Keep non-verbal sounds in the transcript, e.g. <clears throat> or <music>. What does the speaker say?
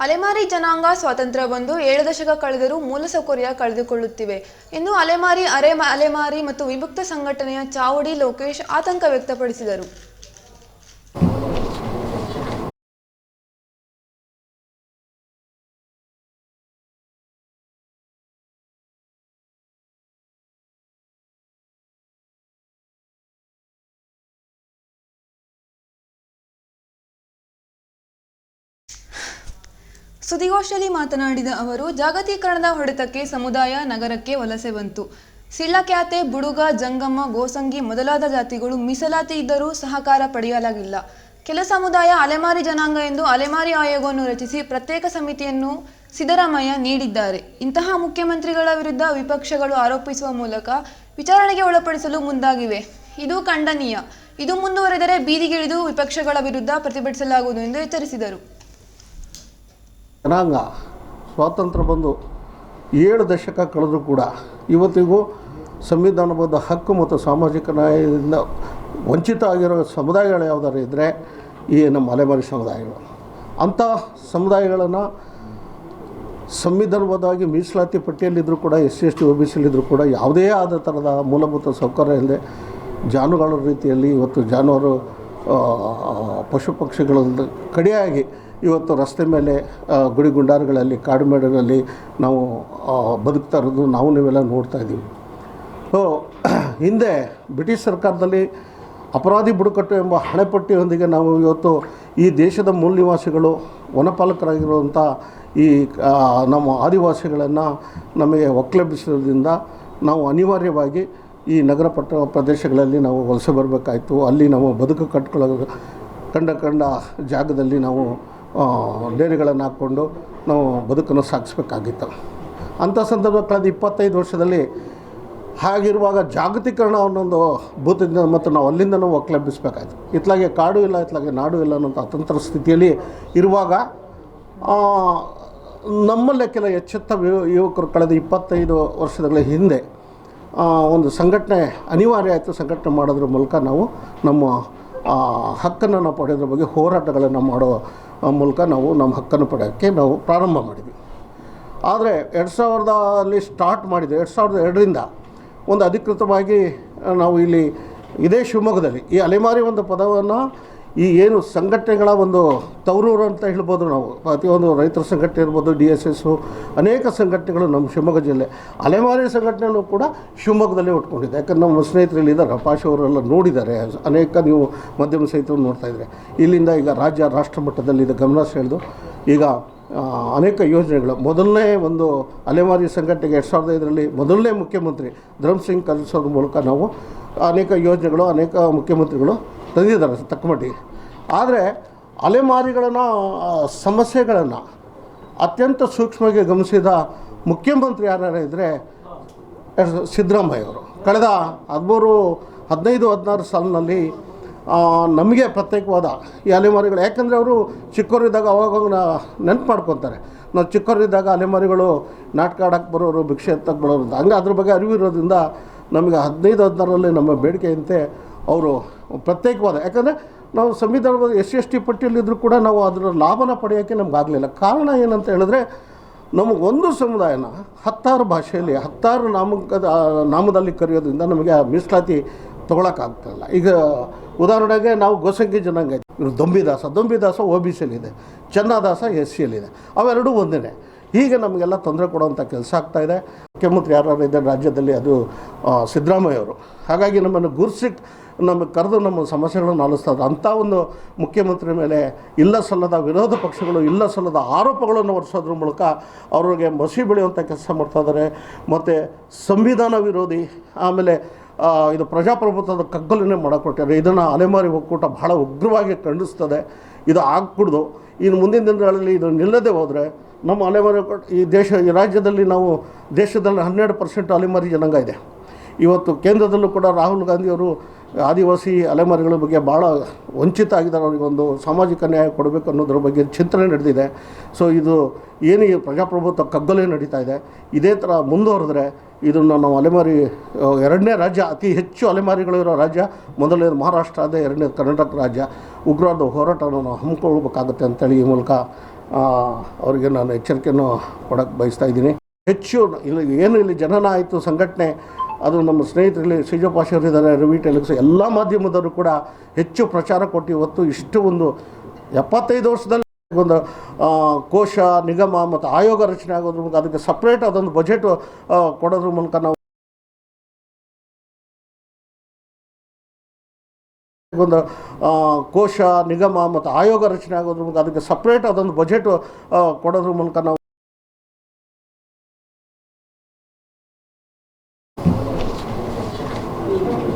ಅಲೆಮಾರಿ ಜನಾಂಗ ಸ್ವಾತಂತ್ರ್ಯ ಬಂದು ಏಳು ದಶಕ ಕಳೆದರೂ ಮೂಲಸೌಕರ್ಯ ಕಳೆದುಕೊಳ್ಳುತ್ತಿವೆ. ಇನ್ನು ಅಲೆಮಾರಿ, ಅರೆ ಅಲೆಮಾರಿ ಮತ್ತು ವಿಭಕ್ತ ಸಂಘಟನೆಯ ಚಾವಡಿ ಲೋಕೇಶ್ ಆತಂಕ ವ್ಯಕ್ತಪಡಿಸಿದರು. ಸುದ್ದಿಗೋಷ್ಠಿಯಲ್ಲಿ ಮಾತನಾಡಿದ ಅವರು, ಜಾಗತೀಕರಣದ ಹೊಡೆತಕ್ಕೆ ಸಮುದಾಯ ನಗರಕ್ಕೆ ವಲಸೆ ಬಂತು. ಸಿಳ್ಳಕ್ಯಾತೆ ಬುಡುಗ, ಜಂಗಮ್ಮ, ಗೋಸಂಗಿ ಮೊದಲಾದ ಜಾತಿಗಳು ಮೀಸಲಾತಿ ಇದ್ದರೂ ಸಹಕಾರ ಪಡೆಯಲಾಗಿಲ್ಲ. ಕೆಲ ಸಮುದಾಯ ಅಲೆಮಾರಿ ಜನಾಂಗ ಎಂದು ಅಲೆಮಾರಿ ಆಯೋಗವನ್ನು ರಚಿಸಿ ಪ್ರತ್ಯೇಕ ಸಮಿತಿಯನ್ನು ಸಿದ್ದರಾಮಯ್ಯ ನೀಡಿದ್ದಾರೆ. ಇಂತಹ ಮುಖ್ಯಮಂತ್ರಿಗಳ ವಿರುದ್ಧ ವಿಪಕ್ಷಗಳು ಆರೋಪಿಸುವ ಮೂಲಕ ವಿಚಾರಣೆಗೆ ಒಳಪಡಿಸಲು ಮುಂದಾಗಿವೆ. ಇದು ಖಂಡನೀಯ. ಇದು ಮುಂದುವರೆದರೆ ಬೀದಿಗಿಳಿದು ವಿಪಕ್ಷಗಳ ವಿರುದ್ಧ ಪ್ರತಿಭಟಿಸಲಾಗುವುದು ಎಂದು ಎಚ್ಚರಿಸಿದರು. ಜನಾಂಗ ಸ್ವಾತಂತ್ರ್ಯ ಬಂದು ಏಳು ದಶಕ ಕಳೆದರೂ ಕೂಡ ಇವತ್ತಿಗೂ ಸಂವಿಧಾನಬದ್ಧ ಹಕ್ಕು ಮತ್ತು ಸಾಮಾಜಿಕ ನ್ಯಾಯದಿಂದ ವಂಚಿತ ಆಗಿರೋ ಸಮುದಾಯಗಳು ಯಾವುದಾದ್ರು ಇದ್ದರೆ ಈ ನಮ್ಮ ಅಲೆಮಾರಿ ಸಮುದಾಯಗಳು. ಅಂಥ ಸಮುದಾಯಗಳನ್ನು ಸಂವಿಧಾನಬದ್ಧವಾಗಿ ಮೀಸಲಾತಿ ಪಟ್ಟಿಯಲ್ಲಿದ್ದರೂ ಕೂಡ S C, S T O B ಸಿಲಿದ್ದರೂ ಕೂಡ ಯಾವುದೇ ಆದ ಥರದ ಮೂಲಭೂತ ಸೌಕರ್ಯ ಇಲ್ಲದೆ ಜಾನುವಾರು ರೀತಿಯಲ್ಲಿ ಇವತ್ತು ಜಾನುವಾರು ಪಶು ಪಕ್ಷಿಗಳನ್ನು ಕಡೆಯಾಗಿ ಇವತ್ತು ರಸ್ತೆ ಮೇಲೆ ಗುಡಿ ಗುಂಡಾರುಗಳಲ್ಲಿ ಕಾಡುಮೇಡುಗಳಲ್ಲಿ ನಾವು ಬದುಕ್ತಾ ಇರೋದು ನಾವು ನೀವೆಲ್ಲ ನೋಡ್ತಾ ಇದ್ದೀವಿ. ಸೊ <clears throat> ಹಿಂದೆ ಬ್ರಿಟಿಷ್ ಸರ್ಕಾರದಲ್ಲಿ ಅಪರಾಧಿ ಬುಡಕಟ್ಟು ಎಂಬ ಹಣೆಪಟ್ಟಿಯೊಂದಿಗೆ ನಾವು ಇವತ್ತು ಈ ದೇಶದ ಮೂಲ ನಿವಾಸಿಗಳು ವನಪಾಲಕರಾಗಿರುವಂಥ ಈ ನಮ್ಮ ಆದಿವಾಸಿಗಳನ್ನು ನಮಗೆ ಒಕ್ಕಲೆಬ್ಬಿಸೋದ್ರಿಂದ ನಾವು ಅನಿವಾರ್ಯವಾಗಿ ಈ ನಗರ ಪಟ್ಟ ಪ್ರದೇಶಗಳಲ್ಲಿ ನಾವು ವಲಸೆ ಬರಬೇಕಾಯಿತು. ಅಲ್ಲಿ ನಾವು ಬದುಕು ಕಟ್ಕೊಳ್ಳೋ ಕಂಡ ಕಂಡ ಜಾಗದಲ್ಲಿ ನಾವು ಡೇರೆಗಳನ್ನು ಹಾಕ್ಕೊಂಡು ನಾವು ಬದುಕನ್ನು ಸಾಗಿಸ್ಬೇಕಾಗಿತ್ತು. ಅಂಥ ಸಂದರ್ಭ ಕಳೆದ ಇಪ್ಪತ್ತೈದು ವರ್ಷದಲ್ಲಿ ಹಾಗಿರುವಾಗ ಜಾಗತೀಕರಣ ಅನ್ನೊಂದು ಭೂತದಿಂದ ಮತ್ತು ನಾವು ಅಲ್ಲಿಂದ ನಾವು ಒಕ್ಕಲೆಬ್ಬಿಸ್ಬೇಕಾಯ್ತು. ಇತ್ಲಾಗೆ ಕಾಡು ಇಲ್ಲ, ಇತ್ಲಾಗೆ ನಾಡು ಇಲ್ಲ ಅನ್ನೋಂಥ ಅತಂತ್ರ ಸ್ಥಿತಿಯಲ್ಲಿ ಇರುವಾಗ ನಮ್ಮಲ್ಲೇ ಕೆಲ ಎಚ್ಚೆತ್ತ ಯುವಕರು ಕಳೆದ ಇಪ್ಪತ್ತೈದು ವರ್ಷಗಳ ಹಿಂದೆ ಒಂದು ಸಂಘಟನೆ, ಅನಿವಾರ್ಯ ಆಯಿತು ಸಂಘಟನೆ ಮಾಡೋದ್ರ ಮೂಲಕ ನಾವು ನಮ್ಮ ಹಕ್ಕನ್ನು ನಾವು ಪಡೆಯೋದ್ರ ಬಗ್ಗೆ ಹೋರಾಟಗಳನ್ನು ಮಾಡೋ ಮೂಲಕ ನಾವು ನಮ್ಮ ಹಕ್ಕನ್ನು ಪಡೆಯೋಕ್ಕೆ ನಾವು ಪ್ರಾರಂಭ ಮಾಡಿದ್ವಿ. ಆದರೆ ಎರಡು ಸಾವಿರದಲ್ಲಿ ಸ್ಟಾರ್ಟ್ ಮಾಡಿದ್ವಿ ಎರಡು ಸಾವಿರದ ಎರಡರಿಂದ ಒಂದು ಅಧಿಕೃತವಾಗಿ ನಾವು ಇಲ್ಲಿ ಇದೇ ಶಿವಮೊಗ್ಗದಲ್ಲಿ ಈ ಅಲೆಮಾರಿ ಒಂದು ಪದವನ್ನು ಈ ಏನು ಸಂಘಟನೆಗಳ ಒಂದು ತವರೂರು ಅಂತ ಹೇಳ್ಬೋದು ನಾವು. ಪ್ರತಿಯೊಂದು ರೈತರ ಸಂಘಟನೆ ಇರ್ಬೋದು, ಡಿ ಎಸ್ ಎಸ್ಸು ಅನೇಕ ಸಂಘಟನೆಗಳು ನಮ್ಮ ಶಿವಮೊಗ್ಗ ಜಿಲ್ಲೆ. ಅಲೆಮಾರಿ ಸಂಘಟನೆಯೂ ಕೂಡ ಶಿವಮೊಗ್ಗದಲ್ಲೇ ಉಟ್ಕೊಂಡಿದೆ. ಯಾಕಂದ್ರೆ ನಮ್ಮ ಸ್ನೇಹಿತರಲ್ಲಿ ಇದ್ದಾರೆ ಪಾಶ ಅವರೆಲ್ಲ ನೋಡಿದ್ದಾರೆ. ಅನೇಕ ನೀವು ಮಾಧ್ಯಮ ಸಹಿತ ನೋಡ್ತಾ ಇದ್ದಾರೆ ಇಲ್ಲಿಂದ ಈಗ ರಾಜ್ಯ, ರಾಷ್ಟ್ರ ಮಟ್ಟದಲ್ಲಿ ಇದು ಗಮನ ಸೆಳೆದು, ಈಗ ಅನೇಕ ಯೋಜನೆಗಳು. ಮೊದಲನೇ ಒಂದು ಅಲೆಮಾರಿ ಸಂಘಟನೆಗೆ ಎರಡು ಸಾವಿರದ ಐದರಲ್ಲಿ ಮೊದಲನೇ ಮುಖ್ಯಮಂತ್ರಿ ಧರ್ಮ್ ಸಿಂಗ್ ಕಲಿಸೋದ್ರ ಮೂಲಕ ನಾವು ಅನೇಕ ಯೋಜನೆಗಳು, ಅನೇಕ ಮುಖ್ಯಮಂತ್ರಿಗಳು ತಂದಿದ್ದಾರೆ ತಕ್ಕ ಮಟ್ಟಿಗೆ. ಆದರೆ ಅಲೆಮಾರಿಗಳನ್ನು ಸಮಸ್ಯೆಗಳನ್ನು ಅತ್ಯಂತ ಸೂಕ್ಷ್ಮವಾಗಿ ಗಮನಿಸಿದ ಮುಖ್ಯಮಂತ್ರಿ ಯಾರ್ಯಾರು ಇದ್ದರೆ ಸಿದ್ದರಾಮಯ್ಯ ಅವರು. ಕಳೆದ ಹದಿಮೂರು, ಹದಿನೈದು, ಹದಿನಾರು ಸಾಲಿನಲ್ಲಿ ನಮಗೆ ಪ್ರತ್ಯೇಕವಾದ ಈ ಅಲೆಮಾರಿಗಳು, ಯಾಕೆಂದರೆ ಅವರು ಚಿಕ್ಕವರಿದ್ದಾಗ ಅವಾಗ ನೆನಪು ಮಾಡ್ಕೊತಾರೆ. ನಾವು ಚಿಕ್ಕವರಿದ್ದಾಗ ಅಲೆಮಾರಿಗಳು ನಾಟಕ ಆಡಕ್ಕೆ ಬರೋರು, ಭಿಕ್ಷೆ ಎತ್ತಕ್ಕೆ ಬರೋರು, ಹಂಗೆ ಅದ್ರ ಬಗ್ಗೆ ಅರಿವು ಇರೋದ್ರಿಂದ ನಮಗೆ ಹದಿನೈದು, ಹದಿನಾರರಲ್ಲಿ ನಮ್ಮ ಬೇಡಿಕೆಯಂತೆ ಅವರು ಪ್ರತ್ಯೇಕವಾದ. ಯಾಕಂದರೆ ನಾವು ಸಂವಿಧಾನದ ಎಸ್ ಸಿ ಎಸ್ ಟಿ ಪಟ್ಟಿಯಲ್ಲಿದ್ದರೂ ಕೂಡ ನಾವು ಅದರ ಲಾಭನ ಪಡೆಯೋಕ್ಕೆ ನಮಗಾಗಲಿಲ್ಲ ಕಾರಣ ಏನಂತ ಹೇಳಿದ್ರೆ ನಮಗೊಂದು ಸಮುದಾಯನ ಹತ್ತಾರು ಭಾಷೆಯಲ್ಲಿ, ಹತ್ತಾರು ನಾಮಕದ ನಾಮದಲ್ಲಿ ಕರೆಯೋದ್ರಿಂದ ನಮಗೆ ಆ ಮೀಸಲಾತಿ ತೊಗೊಳಕ್ಕಾಗ್ತಾಯಿಲ್ಲ ಈಗ ಉದಾಹರಣೆಗೆ ನಾವು ಗೋಸಂಗಿ ಜನಾಂಗ ಇವರು ದೊಂಬಿದಾಸ ದೊಂಬಿದಾಸ ಓ ಬಿ ಸಿಯಲ್ಲಿದೆ ಚನ್ನದಾಸ ಎಸ್ ಸಿಯಲ್ಲಿದೆ ಅವೆರಡೂ ಒಂದೇ ಹೀಗೆ ನಮಗೆಲ್ಲ ತೊಂದರೆ ಕೊಡುವಂಥ ಕೆಲಸ ಆಗ್ತಾಯಿದೆ ಮುಖ್ಯಮಂತ್ರಿ ಯಾರು ಇದ್ದಾರೆ ರಾಜ್ಯದಲ್ಲಿ ಅದು ಸಿದ್ದರಾಮಯ್ಯ ಅವರು. ಹಾಗಾಗಿ ನಮ್ಮನ್ನು ಗುರ್ಸಿ ನಮಗೆ ಕರೆದು ನಮ್ಮ ಸಮಸ್ಯೆಗಳನ್ನು ಆಲಿಸ್ತಾ ಅಂತ ಅಂಥ ಒಂದು ಮುಖ್ಯಮಂತ್ರಿ ಮೇಲೆ ಇಲ್ಲ ಸಲ್ಲದ ವಿರೋಧ ಪಕ್ಷಗಳು, ಇಲ್ಲ ಸಲ್ಲದ ಆರೋಪಗಳನ್ನು ಹೊರಿಸೋದ್ರ ಮೂಲಕ ಅವ್ರಿಗೆ ಮಸಿ ಬೆಳೆಯುವಂಥ ಕೆಲಸ ಮಾಡ್ತಾ ಇದ್ದಾರೆ. ಮತ್ತು ಸಂವಿಧಾನ ವಿರೋಧಿ, ಆಮೇಲೆ ಇದು ಪ್ರಜಾಪ್ರಭುತ್ವದ ಕಗ್ಗಲನ್ನೇ ಮಾಡಿಕೊಟ್ಟಿದ್ದಾರೆ. ಇದನ್ನು ಅಲೆಮಾರಿ ಒಕ್ಕೂಟ ಬಹಳ ಉಗ್ರವಾಗಿ ಖಂಡಿಸ್ತದೆ. ಇದು ಆಗ್ಬಿಡ್ದು. ಇನ್ನು ಮುಂದಿನ ದಿನಗಳಲ್ಲಿ ಇದು ನಿಲ್ಲದೆ ಹೋದರೆ ನಮ್ಮ ಅಲೆಮಾರಿ ಈ ದೇಶ, ಈ ರಾಜ್ಯದಲ್ಲಿ ನಾವು ದೇಶದಲ್ಲಿ ಹನ್ನೆರಡು ಪರ್ಸೆಂಟ್ ಅಲೆಮಾರಿ ಜನಾಂಗ ಇದೆ. ಇವತ್ತು ಕೇಂದ್ರದಲ್ಲೂ ಕೂಡ ರಾಹುಲ್ ಗಾಂಧಿಯವರು ಆದಿವಾಸಿ ಅಲೆಮಾರಿಗಳ ಬಗ್ಗೆ ಭಾಳ ವಂಚಿತ ಆಗಿದ್ದಾರೆ. ಅವರಿಗೊಂದು ಸಾಮಾಜಿಕ ನ್ಯಾಯ ಕೊಡಬೇಕು ಅನ್ನೋದ್ರ ಬಗ್ಗೆ ಚಿಂತನೆ ನಡೆದಿದೆ. ಸೊ ಇದು ಏನು ಪ್ರಜಾಪ್ರಭುತ್ವ ಕಗ್ಗಲೆ ನಡೀತಾ ಇದೆ. ಇದೇ ಥರ ಮುಂದುವರೆದ್ರೆ ಇದನ್ನು ನಾವು ಅಲೆಮಾರಿ ಎರಡನೇ ರಾಜ್ಯ, ಅತಿ ಹೆಚ್ಚು ಅಲೆಮಾರಿಗಳಿರೋ ರಾಜ್ಯ, ಮೊದಲನೇದು ಮಹಾರಾಷ್ಟ್ರ, ಅದೇ ಎರಡನೇದು ಕರ್ನಾಟಕ ರಾಜ್ಯ. ಉಗ್ರವಾದ ಹೋರಾಟವನ್ನು ನಾವು ಹಮ್ಮಿಕೊಳ್ಬೇಕಾಗತ್ತೆ ಅಂತೇಳಿ ಈ ಮೂಲಕ ಅವರಿಗೆ ನಾನು ಎಚ್ಚರಿಕೆಯನ್ನು ಕೊಡೋಕ್ಕೆ ಬಯಸ್ತಾ ಇದ್ದೀನಿ. ಹೆಚ್ಚು ಇಲ್ಲಿ ಏನು ಇಲ್ಲಿ ಜನನ ಆಯಿತು ಸಂಘಟನೆ, ಅದು ನಮ್ಮ ಸ್ನೇಹಿತರಲ್ಲಿ ಶ್ರೀಜಪಾಶರ್ ಇದ್ದಾರೆ ರವಿ ಟೆಲಿಕ್ಸ್ ಎಲ್ಲ ಮಾಧ್ಯಮದವರು ಕೂಡ ಹೆಚ್ಚು ಪ್ರಚಾರ ಕೊಟ್ಟು ಇವತ್ತು ಇಷ್ಟು ಒಂದು ಎಪ್ಪತ್ತೈದು ವರ್ಷದಲ್ಲಿ ಒಂದು ಕೋಶ, ನಿಗಮ ಮತ್ತು ಆಯೋಗ ರಚನೆ ಆಗೋದ್ರ ಮೂಲಕ ಅದಕ್ಕೆ ಸಪ್ರೇಟ್ ಅದೊಂದು ಬಜೆಟ್ ಕೊಡೋದ್ರ ಮೂಲಕ ನಾವು ಒಂದು ಕೋಶ, ನಿಗಮ ಮತ್ತು ಆಯೋಗ ರಚನೆ ಆಗೋದ್ರ ಮೂಲಕ ಅದಕ್ಕೆ ಸಪ್ರೇಟ್ ಅದೊಂದು ಬಜೆಟ್ ಕೊಡೋದ್ರ ಮೂಲಕ ನಾವು Amen.